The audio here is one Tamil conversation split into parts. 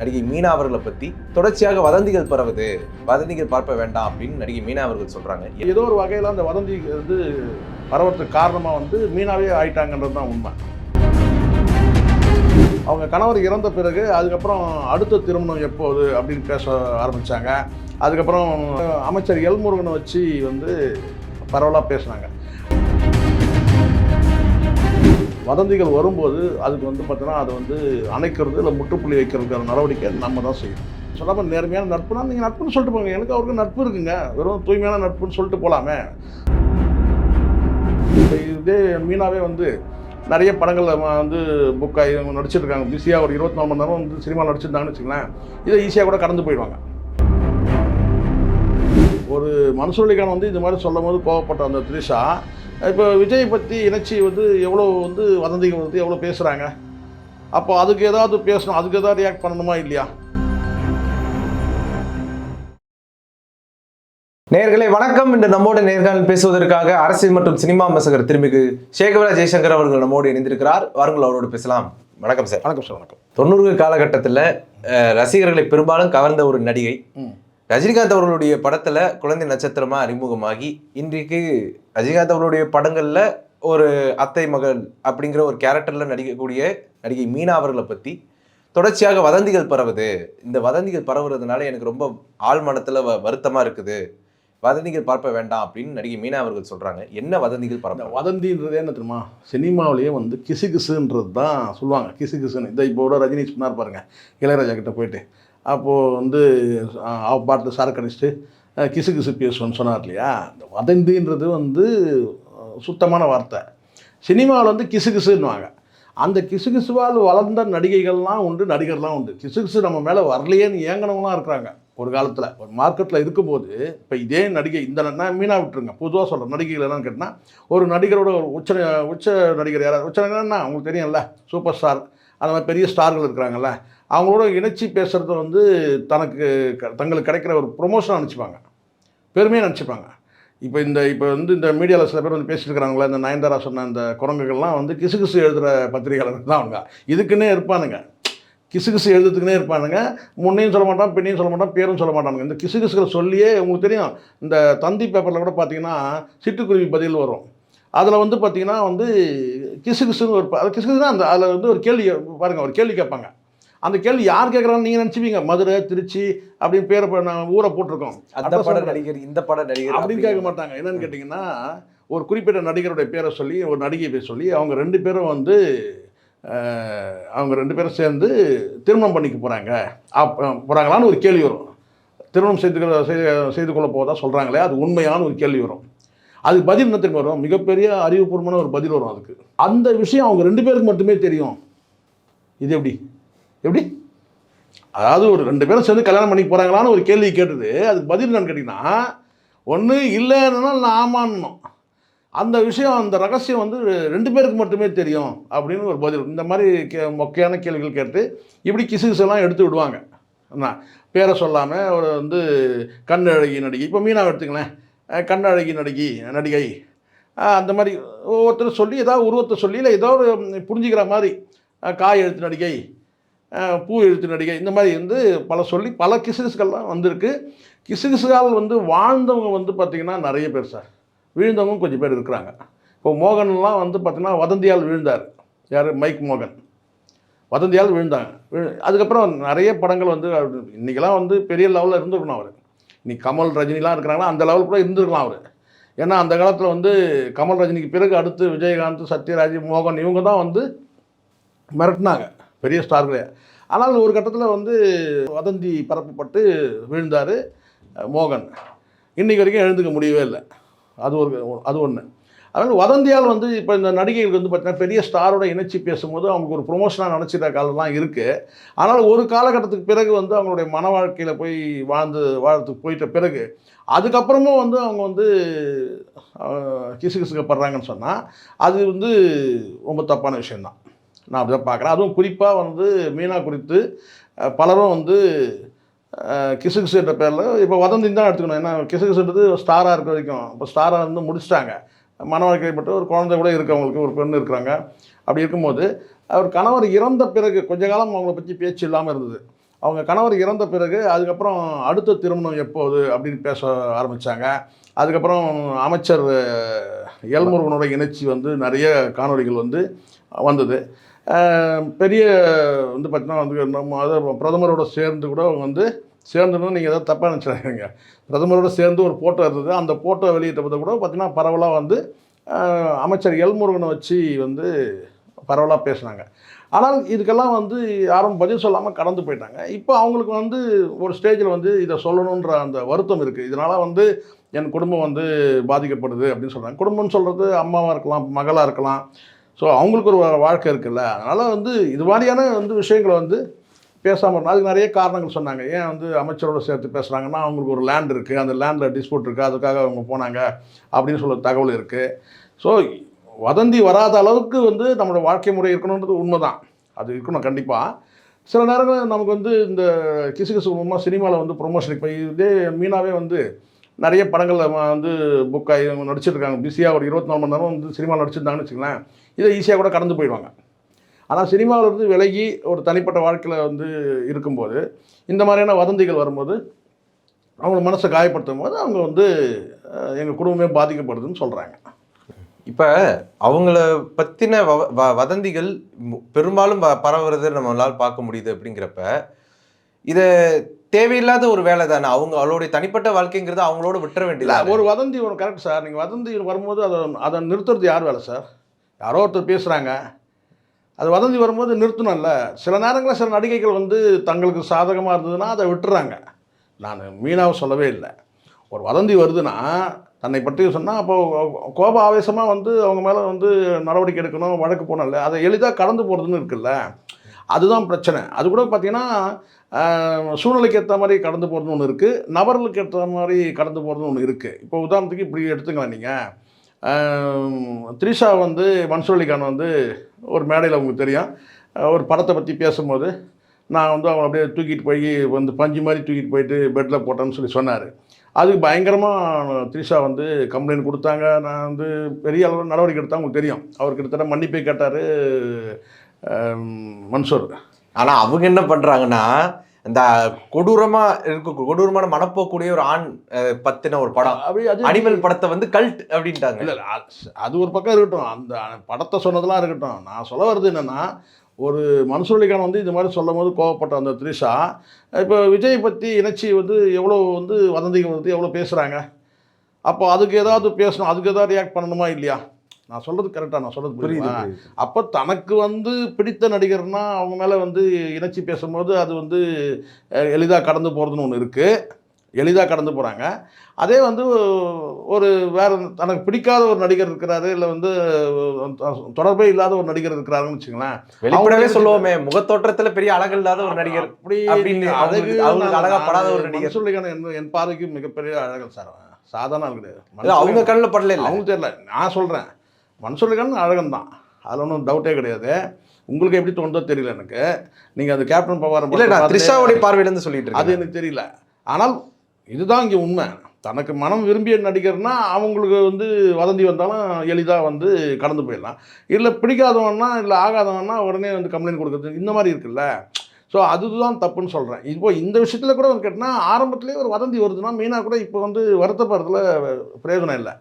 நடிகை மீனா அவர்களை பத்தி தொடர்ச்சியாக வதந்திகள் பரவுது. வதந்திகள் பார்ப்ப வேண்டாம் அப்படின்னு நடிகை மீனா அவர்கள் சொல்றாங்க. ஏதோ ஒரு வகையில் அந்த வதந்தி வந்து பரவறதுக்கு காரணமாக வந்து மீனாவே ஆயிட்டாங்கன்றது தான் உண்மை. அவங்க கணவர் இறந்த பிறகு அதுக்கப்புறம் அடுத்த திருமணம் எப்போது அப்படின்னு பேச ஆரம்பித்தாங்க அதுக்கப்புறம் அமைச்சர் எல்முருகனை வச்சு வந்து பரவலாக பேசினாங்க. வதந்திகள் வரும்போது அதுக்கு வந்து பார்த்தோன்னா அதை வந்து அணைக்கிறது இல்லை முற்றுப்புள்ளி வைக்கிறதுக்கான நடவடிக்கை நம்ம தான் செய்யணும். சொல்லாமல் நேர்மையான நட்புனா நீங்கள் நட்புன்னு சொல்லிட்டு போங்க. எனக்கு அவருக்கு நட்பு இருக்குங்க. வெறும் தூய்மையான நட்புன்னு சொல்லிட்டு போகலாமே இப்போ இதே மீனாவே வந்து நிறைய படங்களில் வந்து புக் ஆகி அவங்க நடிச்சிருக்காங்க பிஸியாக ஒரு இருபத்தி நாலு மணி நேரம் வந்து சினிமாவில் நடிச்சிருந்தாங்கன்னு வச்சுக்கலாம் இதை ஈஸியாக கூட கடந்து போயிடுவாங்க. ஒரு மனசொலிக்கான வந்து இந்த மாதிரி சொல்லும் போது கோவப்பட்ட அந்த த்ரிஷா இப்போ விஜய் பற்றி இணைச்சி வந்து எவ்வளோ வந்து வதந்திகள் வந்து எவ்வளோ பேசுகிறாங்க அப்போ அதுக்கு ஏதாவது பேசணும் அதுக்கு ஏதாவது ரியாக்ட் பண்ணணுமா இல்லையா? நேயர்களே வணக்கம். இன்று நம்மோடு நேர்காணல் பேசுவதற்காக அரசியல் மற்றும் சினிமா விமர்சகர் திருமிகு சேகவரா ஜெய்சங்கர் அவர்கள் நம்மோடு இணைந்திருக்கிறார். வாருங்கள் அவரோடு பேசலாம். வணக்கம் சார். வணக்கம் சார். வணக்கம். தொண்ணூறு காலகட்டத்தில் ரசிகர்களை பெரும்பாலும் கவர்ந்த ஒரு நடிகை. ரஜினிகாந்த் அவர்களுடைய படத்துல குழந்தை நட்சத்திரமா அறிமுகமாகி இன்றைக்கு ரஜினிகாந்த் அவர்களுடைய படங்கள்ல ஒரு அத்தை மகள் அப்படிங்கிற ஒரு கேரக்டர்ல நடிக்கக்கூடிய நடிகை மீனா அவர்களை பத்தி தொடர்ச்சியாக வதந்திகள் பரவுது. இந்த வதந்திகள் பரவுறதுனால எனக்கு ரொம்ப ஆழ் மனத்துல வ- வருத்தமா இருக்குது. வதந்திகள் பரப்ப வேண்டாம் அப்படின்னு நடிகை மீனா அவர்கள் சொல்றாங்க. என்ன வதந்திகள் பரப்ப? வதந்தின்றது என்ன தெரியுமா? சினிமாவிலேயே வந்து கிசு கிசுன்றது தான் சொல்லுவாங்க. கிசு கிசுன்னு இந்த இப்போ கூட ரஜினி சொன்னார் பாருங்க இளையராஜா கிட்ட போயிட்டு. அப்போது வந்து அவ பாட்டு சரக்கு அடிச்சுட்டு அஹ், கிசு கிசு பேசுவேன்னு சொன்னார் இல்லையா? இந்த வதந்தின்றது வந்து சுத்தமான வார்த்தை. சினிமாவில் வந்து கிசு கிசுன்னுவாங்க அந்த கிசுகிசுவால் வளர்ந்த நடிகைகள்லாம் உண்டு நடிகர்லாம் உண்டு. கிசுகிசு நம்ம மேலே வரலையேன்னு ஏங்கினவங்களாம் இருக்கிறாங்க. ஒரு காலத்தில் ஒரு மார்க்கெட்டில் இருக்கும்போது இப்போ இதே நடிகை இந்த நான் மீனா விட்டுருங்க. பொதுவாக சொல்கிறேன் நடிகைகள் என்னன்னு கேட்டால் ஒரு நடிகரோட ஒரு உச்ச உச்ச நடிகர் யாராவது உச்ச நடிகர்னா உங்களுக்கு தெரியும்ல சூப்பர் ஸ்டார் அந்த மாதிரி பெரிய ஸ்டார்கள் இருக்கிறாங்கல்ல. அவங்களோட இணைச்சி பேசுகிறது வந்து தனக்கு க- தங்களுக்கு கிடைக்கிற ஒரு ப்ரொமோஷனாக நினச்சிப்பாங்க. பெருமையாக நினச்சிப்பாங்க. இப்போ இந்த இப்போ வந்து இந்த மீடியாவில் சில பேர் வந்து பேசிட்டு இந்த நயன்தாரா சொன்ன இந்த குரங்குகள்லாம் வந்து கிசு கிசு எழுதுகிற பத்திரிகையாளர் தான் அவங்க. இதுக்குன்னே இருப்பானுங்க. கிசு கிசு எழுதுறதுக்குனே இருப்பானுங்க. முன்னையும் சொல்ல மாட்டான் பின்னையும் சொல்ல மாட்டான் பேரும் சொல்ல மாட்டானுங்க. இந்த கிசுகிசுகளை சொல்லியே உங்களுக்கு தெரியும். இந்த தந்தி பேப்பரில் கூட பார்த்தீங்கன்னா சிட்டுக்குருவி பதில் வரும். அதில் வந்து பார்த்திங்கன்னா வந்து கிசுகிசுன்னு ஒரு ப- அது அந்த அதில் வந்து ஒரு கேள்வி பாருங்கள் ஒரு கேள்வி கேட்பாங்க. அந்த கேள்வி யார் கேட்குறான்னு நீங்கள் நினச்சிப்பீங்க. மதுரை திருச்சி அப்படின்னு பேரை நான் ஊரை போட்டிருக்கோம். அந்த பட. நடிகர் இந்த பட நடிகர் அப்படின்னு கேட்க மாட்டாங்க. என்னன்னு கேட்டிங்கன்னா ஒரு குறிப்பிட்ட நடிகருடைய பேரை சொல்லி ஒரு நடிகை பேர் சொல்லி அவங்க ரெண்டு பேரும் வந்து அவங்க ரெண்டு பேரும் சேர்ந்து திருமணம் பண்ணிக்க போகிறாங்க போகிறாங்களான்னு ஒரு கேள்வி வரும். திருமணம் செய்து செய்து கொள்ள போதா சொல்கிறாங்களே அது உண்மையான ஒரு கேள்வி வரும். அதுக்கு பதில் என்ன தெரியுமா வரும்? மிகப்பெரிய அறிவுபூர்வமான ஒரு பதில் வரும் அதுக்கு. அந்த விஷயம் அவங்க ரெண்டு பேருக்கு மட்டுமே தெரியும். இது எப்படி? எப்படி? அதாவது ஒரு ரெண்டு பேரும் சேர்ந்து கல்யாணம் பண்ணி போகிறாங்களான்னு ஒரு கேள்வி கேட்டது. அதுக்கு பதில் என்னன்னு கேட்டிங்கன்னா ஒன்று இல்லைன்னா நான் ஆமான்னும் அந்த விஷயம் அந்த ரகசியம் வந்து ரெண்டு பேருக்கு மட்டுமே தெரியும் அப்படின்னு ஒரு பதில். இந்த மாதிரி கே மொக்கையான கேள்விகள் கேட்டு இப்படி கிசுகிசு எல்லாம் எடுத்து விடுவாங்க. என்ன பேரை சொல்லாமல் ஒரு வந்து கண்ணழகி நடிகை. இப்போ மீனாவை எடுத்துங்களேன் கண்ணழகி நடிகை நடிகை. அந்த மாதிரி ஒவ்வொருத்தரும் சொல்லி ஏதாவது உருவத்தை சொல்லி இல்லை ஏதோ ஒரு புரிஞ்சுக்கிற மாதிரி காய் எழுத்து நடிகை. பூ எழுத்து நடிகை இந்த மாதிரி வந்து பல சொல்லி பல கிசுகிசுகள்லாம் வந்திருக்கு. கிசுகிசுகால் வந்து வாழ்ந்தவங்க வந்து பார்த்திங்கன்னா நிறைய பேர் சார். விழுந்தவங்க கொஞ்சம் பேர் இருக்கிறாங்க. இப்போ மோகன்லாம் வந்து பார்த்திங்கன்னா வதந்தியால் விழுந்தார். யார்? மைக் மோகன். வதந்தியால் விழுந்தாங்க. விழு- அதுக்கப்புறம் நிறைய படங்கள் வந்து இன்றைக்கெல்லாம் வந்து பெரிய லெவலில் இருந்துருக்கணும் அவர். இன்னைக்கு கமல் ரஜினிலாம் இருக்கிறாங்கன்னா அந்த லெவல் கூட இருந்திருக்கலாம் அவர். ஏன்னா அந்த காலத்தில் வந்து கமல் ரஜினிக்கு பிறகு அடுத்து விஜயகாந்த் சத்யராஜ் மோகன் இவங்க தான் வந்து மிரட்டினாங்க. பெரிய ஸ்டார்களே. ஆனால் ஒரு கட்டத்தில் வந்து வதந்தி பரப்பப்பட்டு விழுந்தார் மோகன். இன்றைக்கு வரைக்கும் எழுந்துக்க முடியவே இல்லை. அது ஒரு அது ஒன்று அதனால் வதந்தியால் வந்து இப்போ இந்த நடிகைகளுக்கு வந்து பார்த்தீங்கன்னா பெரிய ஸ்டாரோட இணைச்சி பேசும்போது அவங்களுக்கு ஒரு ப்ரொமோஷனாக நினச்சிட்ட காலம்லாம் இருக்குது ஆனால் ஒரு காலகட்டத்துக்கு பிறகு வந்து அவங்களுடைய மன வாழ்க்கையில் போய் வாழ்ந்து வாழ்றதுக்கு போயிட்ட பிறகு அதுக்கப்புறமும் வந்து அவங்க வந்து கிசு கிசுக்கப்படுறாங்கன்னு சொன்னால் அது வந்து ரொம்ப தப்பான விஷயந்தான் நான் அப்படி தான் பார்க்குறேன். அதுவும் குறிப்பாக வந்து மீனா குறித்து பலரும் வந்து அஹ், கிசு கிசுன்ற பேரில் இப்போ வதந்தின்னு தான் எடுத்துக்கணும். ஏன்னா கிசு கிசுன்றது ஸ்டாராக இருக்க வரைக்கும். இப்போ ஸ்டாராக இருந்து முடிச்சிட்டாங்க. மன வாழ்க்கைப்பட்ட ஒரு குழந்தை கூட இருக்கவங்களுக்கு ஒரு பெண் இருக்கிறாங்க. அப்படி இருக்கும்போது அவர் கணவர் இறந்த பிறகு கொஞ்ச காலம் அவங்கள பற்றி பேச்சு இல்லாமல் இருந்தது. அவங்க கணவர் இறந்த பிறகு அதுக்கப்புறம் அடுத்த திருமணம் எப்போது அப்படின்னு பேச ஆரம்பித்தாங்க அதுக்கப்புறம் அமைச்சர் எல்முருகனோட இணைச்சி வந்து நிறைய காணொளிகள் வந்து வந்தது. பெரிய வந்து பார்த்தீங்கன்னா வந்து நம்ம அதை பிரதமரோட சேர்ந்து கூட அவங்க வந்து சேர்ந்துன்னு நீங்கள் ஏதாவது தப்பாக நினச்சிடாதீங்க. பிரதமரோட சேர்ந்து ஒரு ஃபோட்டோ இருந்தது. அந்த ஃபோட்டோ வெளியிட்ட போது கூட பார்த்தீங்கன்னா பரவலாக வந்து அமைச்சர் எல்முருகனை வச்சு வந்து பரவலாக பேசுனாங்க. ஆனால் இதுக்கெல்லாம் வந்து யாரும் பதில் சொல்லாமல் கடந்து போயிட்டாங்க. இப்போ அவங்களுக்கு வந்து ஒரு ஸ்டேஜில் வந்து இதை சொல்லணுன்ற அந்த வருத்தம் இருக்குது இதனால் வந்து என் குடும்பம் வந்து பாதிக்கப்படுது அப்படின்னு சொல்கிறாங்க குடும்பம்னு சொல்கிறது அம்மாவாக இருக்கலாம் மகளாக இருக்கலாம். ஸோ அவங்களுக்கு ஒரு வாழ்க்கை இருக்குல்ல. அதனால் வந்து இது மாதிரியான வந்து விஷயங்களை வந்து பேசாமல் இருந்தால் அதுக்கு நிறைய காரணங்கள் சொன்னாங்க. ஏன் வந்து அமைச்சரோட சேர்த்து பேசுகிறாங்கன்னா அவங்களுக்கு ஒரு லேண்ட் இருக்குது அந்த லேண்டில் டிஸ்பியூட் இருக்குது அதுக்காக அவங்க போனாங்க அப்படின்னு சொல்ல தகவல் இருக்குது ஸோ வதந்தி வராத அளவுக்கு வந்து நம்மளோட வாழ்க்கை முறை இருக்கணுன்றது உண்மை தான் அது இருக்கணும் கண்டிப்பாக சில நேரங்கள் நமக்கு வந்து இந்த கிசு கிசு மூலமாக சினிமாவில் வந்து ப்ரொமோஷனுக்கு போய் இதே மீனாவே வந்து நிறைய படங்களில் வந்து புக் ஆகி நடிச்சிருக்காங்க. பிஸியாக ஒரு இருபத்தி நாலு மணி நேரம் வந்து சினிமாவில் நடிச்சிருந்தாங்கன்னு வச்சுக்கலாம் இதை ஈஸியாக கூட கடந்து போயிடுவாங்க. ஆனால் சினிமாவிலேருந்து விலகி ஒரு தனிப்பட்ட வாழ்க்கையில் வந்து இருக்கும்போது இந்த மாதிரியான வதந்திகள் வரும்போது அவங்க மனசை காயப்படுத்தும் போது அவங்க வந்து எங்கள் குடும்பமே பாதிக்கப்படுதுன்னு சொல்கிறாங்க இப்போ அவங்கள பற்றின வ- வ- வதந்திகள் பெரும்பாலும் ப- பரவுறதை நம்மளால் பார்க்க முடியுது அப்படிங்கிறப்ப இதை தேவையில்லாத ஒரு வேலை தானே. அவங்க அவளுடைய தனிப்பட்ட வாழ்க்கைங்கிறது அவங்களோட விட்டுற வேண்டியது ஒரு வதந்தி ஒரு கரெக்ட் சார் நீங்கள் வதந்தி வரும்போது அதை அதை நிறுத்துறது யார் வேலை சார் யாரோ ஒருத்தர் பேசுகிறாங்க அது வதந்தி வரும்போது நிறுத்தணும்ல. சில நேரங்களில் சில நடிகைகள் வந்து தங்களுக்கு சாதகமாக இருந்ததுன்னா அதை விட்டுறாங்க. நான் மீனாவை சொல்லவே இல்லை. ஒரு வதந்தி வருதுன்னா தன்னை பற்றி சொன்னால் அப்போ கோப ஆவேசமாக வந்து அவங்க மேலே வந்து நடவடிக்கை எடுக்கணும் வழக்கு போனல அதை எளிதாக கடந்து போகிறதுன்னு இருக்குல்ல. அதுதான் பிரச்சனை. அது கூட பார்த்தீங்கன்னா சூழ்நிலைக்கு ஏற்ற மாதிரி கடந்து போகிறதுன்னு ஒன்று இருக்குது நபர்களுக்கு ஏற்ற மாதிரி கடந்து போகிறதுன்னு ஒன்று இருக்குது இப்போ உதாரணத்துக்கு இப்படி எடுத்துக்கலாம் நீங்கள் த்ரிஷா வந்து மன்சூர் அலிகான் வந்து ஒரு மேடையில் உங்களுக்கு தெரியும். ஒரு படத்தை பற்றி பேசும்போது நான் வந்து அவன் அப்படியே தூக்கிட்டு போய் வந்து பஞ்சு மாதிரி தூக்கிட்டு போயிட்டு பெட்டில் போட்டேன்னு சொல்லி சொன்னார். அதுக்கு பயங்கரமாக த்ரிஷா வந்து கம்ப்ளைண்ட் கொடுத்தாங்க. நான் வந்து பெரிய அளவில் நடவடிக்கை எடுத்தால் உங்களுக்கு தெரியும். அவர் கிட்டத்தட்ட மன்னிப்பே கேட்டார் மன்சூர். ஆனா அவங்க என்ன பண்றாங்கன்னா இந்த கொடூரமா இருக்க கொடூரமான மனப்போக்கூடிய ஒரு ஆண் பத்தின ஒரு படம். அப்படி அது அனிமல் படத்தை வந்து கல்ட் அப்படின்ட்டாங்க. இல்லை அது- ஒரு பக்கம் இருக்கட்டும். அந்த படத்தை சொன்னதெல்லாம் இருக்கட்டும். நான் சொல்ல வர்றது என்னென்னா ஒரு மன்சூர்லிகான் வந்து இது மாதிரி சொல்லும் போது கோவப்பட்ட அந்த த்ரிஷா இப்போ விஜய் பற்றி இணைச்சி வந்து எவ்வளோ வந்து வதந்திகள் வந்து எவ்வளோ பேசுகிறாங்க அப்போ அதுக்கு ஏதாவது பேசணும் அதுக்கு ஏதாவது ரியாக்ட் பண்ணணுமா இல்லையா? நான் சொல்கிறது கரெக்டாக நான் சொல்கிறது புரியுது. அப்போ தனக்கு வந்து பிடித்த நடிகர்னா அவங்க மேலே வந்து இணைச்சி பேசும்போது அது வந்து எளிதாக கடந்து போகிறதுன்னு ஒன்று இருக்குது எளிதாக கடந்து போகிறாங்க அதே வந்து ஒரு வேற தனக்கு பிடிக்காத ஒரு நடிகர் இருக்கிறாரு இல்லை வந்து தொடர்பே இல்லாத ஒரு நடிகர் இருக்கிறாருன்னு வச்சுங்களேன் வெளிப்படவே சொல்லுவோமே முகத்தோற்றத்துல பெரிய அழகு இல்லாத ஒரு நடிகர் அப்படி அப்படின்னு அவங்களுக்கு- அழகு அவங்களுக்கு நான் அழகா படாத ஒரு நடிகர். மன்சூர்லிகான் என் என் பார்வைக்கு மிகப்பெரிய அழகன் சார். சாதாரண ஆள் கிடையாது. அவங்க கண்ணில் படல இல்ல. அவங்க தெரியல. நான் சொல்கிறேன் மன்சூர்லிகான் அழகன் தான் அதில் ஒன்றும் டவுட்டே கிடையாது. உங்களுக்கு எப்படி தோணுதோ தெரியல எனக்கு. நீங்கள் அந்த கேப்டன் பவாரம் இல்ல த்ரிஷாவுடைய பார்வையில இருந்து சொல்லிட்டு அது எனக்கு தெரியல. ஆனால் இதுதான் இங்கே உண்மை. தனக்கு மனம் விரும்பிய நடிகர்னா அவங்களுக்கு வந்து வதந்தி வந்தாலும் எளிதாக வந்து கடந்து போயிடலாம். இல்லை பிடிக்காதவன்னா இல்லை ஆகாதவன்னா உடனே வந்து கம்ப்ளைண்ட் கொடுக்குறது இந்த மாதிரி இருக்குல்ல. ஸோ அதுதான் தப்புன்னு சொல்கிறேன் இப்போ இந்த விஷயத்தில் கூட வந்து கேட்டினா ஆரம்பத்திலேயே ஒரு வதந்தி வருதுன்னா மெயினாக கூட இப்போ வந்து வருத்தப்படுறதுல பிரயோஜனம் இல்லை.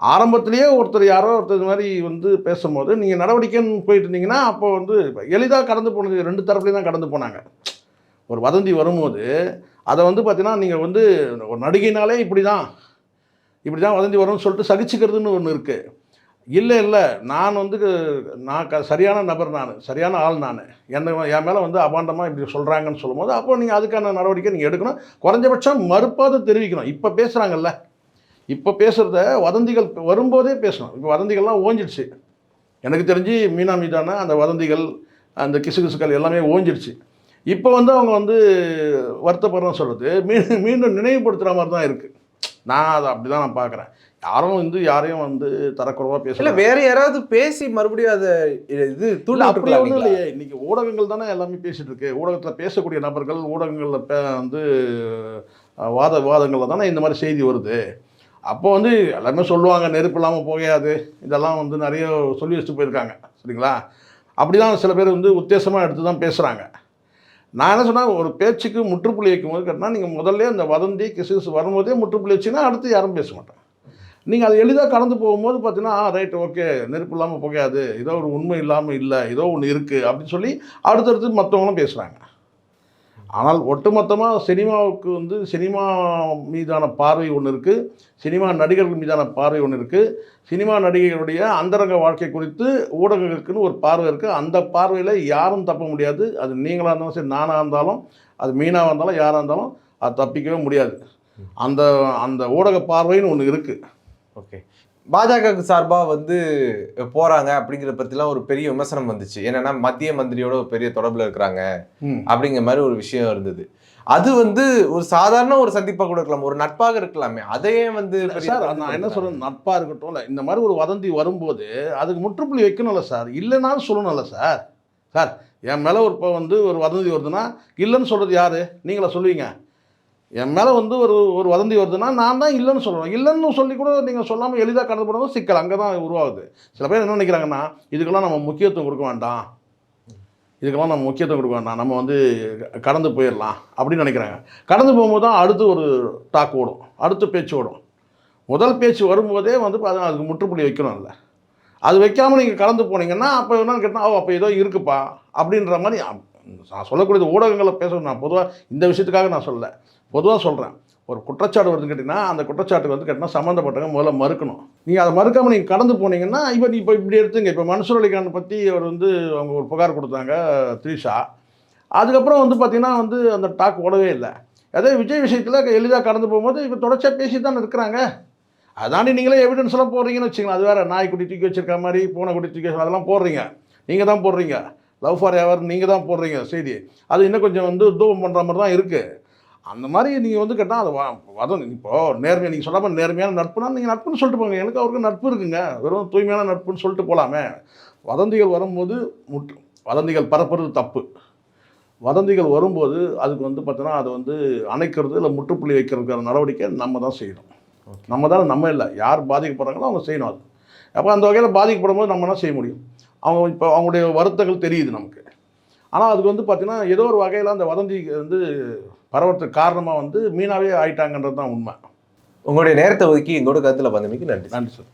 ஆரம்பத்திலேயே ஒருத்தர் யாரோ ஒருத்தர் இது மாதிரி வந்து பேசும்போது நீங்கள் நடவடிக்கைன்னு போயிட்டு இருந்தீங்கன்னா அப்போ வந்து எளிதாக கடந்து போனது ரெண்டு தரப்புலேயும் தான் கடந்து போனாங்க. ஒரு வதந்தி வரும்போது அதை வந்து பார்த்தீங்கன்னா நீங்கள் வந்து ஒரு நடிகைனாலே இப்படி தான் இப்படி தான் வதந்தி வரும்னு சொல்லிட்டு சகிச்சுக்கிறதுன்னு ஒன்று இருக்குது இல்லை இல்லை. நான் வந்து நான் க சரியான நபர் நான். சரியான ஆள் நான். என்ன என் மேலே வந்து அபாண்டமாக இப்படி சொல்கிறாங்கன்னு சொல்லும்போது அப்போ நீங்கள் அதுக்கான நடவடிக்கை நீங்கள் எடுக்கணும். குறைஞ்சபட்சம் மறுப்பாக தெரிவிக்கணும். இப்போ பேசுகிறாங்கல்ல இப்போ பேசுகிறத வதந்திகள் வரும்போதே பேசணும். இப்போ வதந்திகள்லாம் ஓஞ்சிடுச்சு. எனக்கு தெரிஞ்சு மீனா மீதான அந்த வதந்திகள் அந்த கிசுகிசுக்கள் எல்லாமே ஓஞ்சிடுச்சு. இப்போ வந்து அவங்க வந்து வருத்தப்படுறோம்னு சொல்கிறது மீண்டும் மீண்டும் நினைவுபடுத்துகிற மாதிரி தான் இருக்குது நான் அதை அப்படி தான் நான் பார்க்குறேன் யாரும் வந்து யாரையும் வந்து தரக்குறைவாக இல்ல பேசல வேற யாராவது பேசி மறுபடியும் அதை இது தூண்டி அப்படி ஒன்றும்? இல்லையே. இன்னைக்கு ஊடகங்கள் தானே எல்லாமே பேசிட்டு இருக்கு. ஊடகத்தில் பேசக்கூடிய நபர்கள் ஊடகங்களில் வந்து வாத விவாதங்களில் தானே இந்த மாதிரி செய்தி வருது. அப்போ வந்து எல்லாமே சொல்லுவாங்க நெருப்பு இல்லாமல் போகாது. இதெல்லாம் வந்து நிறைய சொல்லி வச்சுட்டு போயிருக்காங்க. சரிங்களா? அப்படி தான் சில பேர் வந்து உத்தேசமாக எடுத்து தான் பேசுகிறாங்க நான் என்ன சொன்னேன்? ஒரு பேச்சுக்கு முற்றுப்புள்ளி வைக்கும்போது கேட்டால் நீங்கள் முதல்ல அந்த வதந்தி கிசு வரும்போதே முற்றுப்புள்ளி வச்சிங்கன்னா அடுத்து யாரும் பேச மாட்டேன் நீங்கள் அது எளிதாக கடந்து போகும்போது பார்த்தீங்கன்னா ரைட் ஓகே நெருப்பு இல்லாமல் போகாது. ஏதோ ஒரு உண்மை இல்லாமல் இல்லை. ஏதோ ஒன்று இருக்குது அப்படின்னு சொல்லி அடுத்தடுத்து மற்றவங்களும் பேசுகிறாங்க ஆனால் ஒட்டுமொத்தமாக சினிமாவுக்கு வந்து சினிமா மீதான பார்வை ஒன்று இருக்குது சினிமா நடிகர்கள் மீதான பார்வை ஒன்று இருக்குது சினிமா நடிகைகளுடைய அந்தரங்க வாழ்க்கை குறித்து ஊடகங்களுக்குன்னு ஒரு பார்வை இருக்குது அந்த பார்வையில் யாரும் தப்ப முடியாது. அது நீங்களாக இருந்தாலும் சரி நானாக இருந்தாலும் அது மீனாக இருந்தாலும் யாராக இருந்தாலும் அது தப்பிக்கவே முடியாது. அந்த அந்த ஊடக பார்வைன்னு ஒன்று இருக்குது ஓகே. பாஜக சார்பா வந்து போறாங்க அப்படிங்கிற பத்திலாம் ஒரு பெரிய விமர்சனம் வந்துச்சு. என்னன்னா மத்திய மந்திரியோட ஒரு பெரிய தொடர்புல இருக்கிறாங்க அப்படிங்கிற மாதிரி ஒரு விஷயம் இருந்தது. அது வந்து ஒரு சாதாரண ஒரு சந்திப்பா கூட இருக்கலாம். ஒரு நட்பாக இருக்கலாமே. அதையே வந்து சார் நான் என்ன சொல்றேன் நட்பாக இருக்கட்டும் இந்த மாதிரி ஒரு வதந்தி வரும்போது அதுக்கு முற்றுப்புள்ளி வைக்கணும்ல சார். இல்லைனாலும் சொல்லணும்ல சார். சார் என் மேலே ஒரு இப்போ வந்து ஒரு வதந்தி வருதுன்னா இல்லைன்னு சொல்கிறது யார்? நீங்களா சொல்லுவீங்க. என் மேலே வந்து ஒரு ஒரு வதந்தி வருதுன்னா நான் தான் இல்லைன்னு சொல்லணும் இல்லைன்னு சொல்லி கூட நீங்கள் சொல்லாமல் எளிதாக கடந்து போனதும் சிக்கல். அங்கே தான் உருவாகுது. சில பேர் என்ன நினைக்கிறாங்கன்னா இதுக்கெல்லாம் நம்ம முக்கியத்துவம் கொடுக்க வேண்டாம். இதுக்கெல்லாம் நம்ம முக்கியத்துவம் கொடுக்க வேண்டாம். நம்ம வந்து கடந்து போயிடலாம் அப்படின்னு நினைக்கிறாங்க. கடந்து போகும்போது தான் அடுத்து ஒரு டாக் ஓடும். அடுத்த பேச்சு ஓடும். முதல் பேச்சு வரும்போதே வந்து அது அதுக்கு முற்றுப்புள்ளி வைக்கணும் இல்லை. அது வைக்காமல் நீங்கள் கடந்து போனீங்கன்னா அப்போ என்னன்னு கேட்டால் ஓ அப்போ ஏதோ இருக்குப்பா அப்படின்ற மாதிரி நான் சொல்லக்கூடியது ஊடகங்களை பேச நான் பொதுவாக இந்த விஷயத்துக்காக நான் சொல்லலை. பொதுவாக சொல்கிறேன் ஒரு குற்றச்சாட்டு வருதுன்னு கேட்டிங்கன்னா அந்த குற்றச்சாட்டுக்கு வந்து கேட்டிங்கன்னா சம்மந்தப்பட்டவங்க முதல்ல மறுக்கணும். நீங்கள் அதை மறுக்காமல் நீங்கள் கடந்து போனீங்கன்னா இப்போ இப்போ இப்படி எடுத்துங்க. இப்போ மன்சூர் அலிகான் பற்றி அவர் வந்து அவங்க ஒரு புகார் கொடுத்தாங்க த்ரீஷா. அதுக்கப்புறம் வந்து பார்த்தீங்கன்னா வந்து அந்த டாக் ஓடவே இல்லை. அதே விஜய் விஷயத்தில் எளிதாக கடந்து போகும்போது இப்போ தொடர்ச்சியாக பேசி தான் இருக்கிறாங்க. அதாண்டி நீங்களே எவிடன்ஸ்லாம் போடுறீங்கன்னு வச்சுக்கலாம் அது வேறு நாய்க்குட்டி தூக்கி வச்சிருக்க மாதிரி பூனை குட்டி தூக்கி வச்சு அதெல்லாம் போடுறீங்க. நீங்கள் தான் போடுறீங்க. லவ் ஃபார் எவர் நீங்கள் தான் போடுறீங்க செய்தி. அது இன்னும் கொஞ்சம் வந்து தூபம் பண்ணுற மாதிரி தான் இருக்குது அந்த மாதிரி நீங்கள் வந்து கேட்டால் அது வதம் இப்போது நேர்மையாக நீங்கள் சொல்லாமல் நேர்மையான நட்புனா நீங்கள் நட்புன்னு சொல்லிட்டு போங்க. எனக்கு அவருக்கு நட்பு இருக்குங்க. வெறும் தூய்மையான நட்புன்னு சொல்லிட்டு போகலாமே வதந்திகள் வரும்போது முற்று வதந்திகள் பரப்புறது தப்பு. வதந்திகள் வரும்போது அதுக்கு வந்து பார்த்தோன்னா அதை வந்து அணைக்கிறது இல்லை முற்றுப்புள்ளி வைக்கிறதுக்கான நடவடிக்கை நம்ம தான் செய்யணும். நம்ம தான் நம்ம இல்லை. யார் பாதிக்கப்படுறாங்களோ அவங்க செய்யணும் அது. அப்போ அந்த வகையில் பாதிக்கப்படும் போது நம்ம என்ன செய்ய முடியும்? அவங்க இப்போ அவங்களுடைய வருத்தங்கள் தெரியுது நமக்கு. ஆனால் அதுக்கு வந்து பார்த்தீங்கன்னா ஏதோ ஒரு வகையில் அந்த வதந்தி வந்து பரவறதுக்கு காரணமாக வந்து மீனாவே ஆயிட்டாங்கன்றது தான் உண்மை. உங்களுடைய நேரத்தை ஒதுக்கி எங்களோட கருத்துல வந்தமைக்கு நன்றி நன்றி சார்.